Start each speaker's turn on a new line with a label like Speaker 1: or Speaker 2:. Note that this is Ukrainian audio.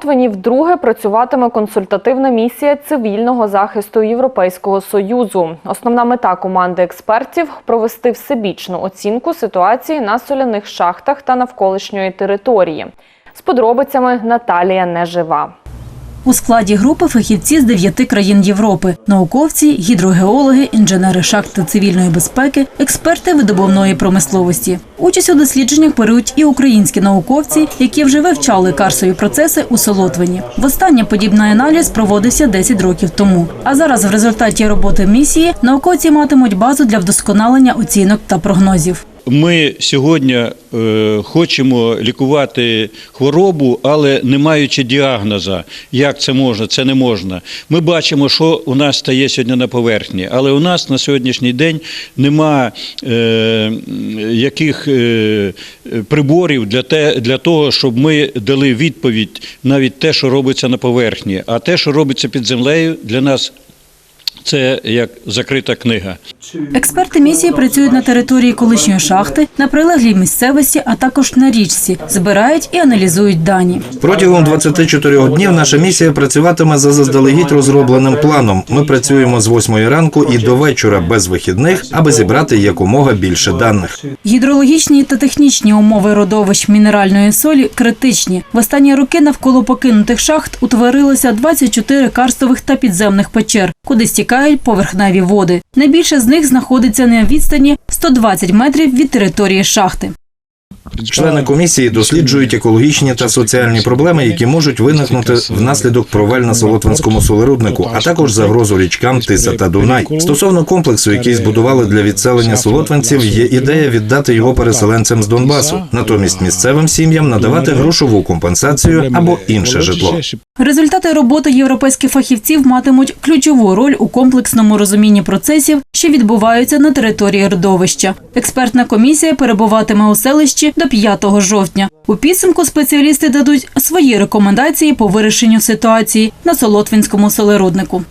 Speaker 1: Солотвині вдруге працюватиме консультативна місія цивільного захисту Європейського союзу. Основна мета команди експертів провести всебічну оцінку ситуації на соляних шахтах та навколишньої території. З подробицями Наталія Нежива.
Speaker 2: У складі групи фахівці з дев'яти країн Європи: науковці, гідрогеологи, інженери шахти цивільної безпеки, експерти видобувної промисловості. Участь у дослідженнях беруть і українські науковці, які вже вивчали карсові процеси у Солотвині. Востаннє подібний аналіз проводився 10 років тому. А зараз, в результаті роботи місії, науковці матимуть базу для вдосконалення оцінок та прогнозів.
Speaker 3: Ми сьогодні е, хочемо лікувати хворобу, але не маючи діагноза, як це можна, це не можна. Ми бачимо, що у нас стає сьогодні на поверхні, але у нас на сьогоднішній день нема е, яких приборів для, те, для того, щоб ми дали відповідь навіть те, що робиться на поверхні. А те, що робиться під землею, для нас це як закрита книга.
Speaker 2: Експерти місії працюють на території колишньої шахти, на прилеглій місцевості, а також на річці, збирають і аналізують дані.
Speaker 4: Протягом 24 днів наша місія працюватиме за заздалегідь розробленим планом. Ми працюємо з 8 ранку і до вечора без вихідних, аби зібрати якомога більше даних.
Speaker 2: Гідрологічні та технічні умови родовищ мінеральної солі критичні. В останні роки навколо покинутих шахт утворилося 24 карстових та підземних печер, куди стікають поверхневі води. Найбільше з них знаходиться на відстані 120 метрів від території шахти.
Speaker 4: Члени комісії досліджують екологічні та соціальні проблеми, які можуть виникнути внаслідок проваль на Солотвинському солеруднику, а також загрозу річкам Тиса та Дунай. Стосовно комплексу, який збудували для відселення солотвинців, є ідея віддати його переселенцям з Донбасу, натомість місцевим сім'ям надавати грошову компенсацію або інше житло.
Speaker 2: Результати роботи європейських фахівців матимуть ключову роль у комплексному розумінні процесів, що відбуваються на території родовища. Експертна комісія перебуватиме у селищі до 5 жовтня. У підсумку спеціалісти дадуть свої рекомендації по вирішенню ситуації на Солотвінському солеруднику.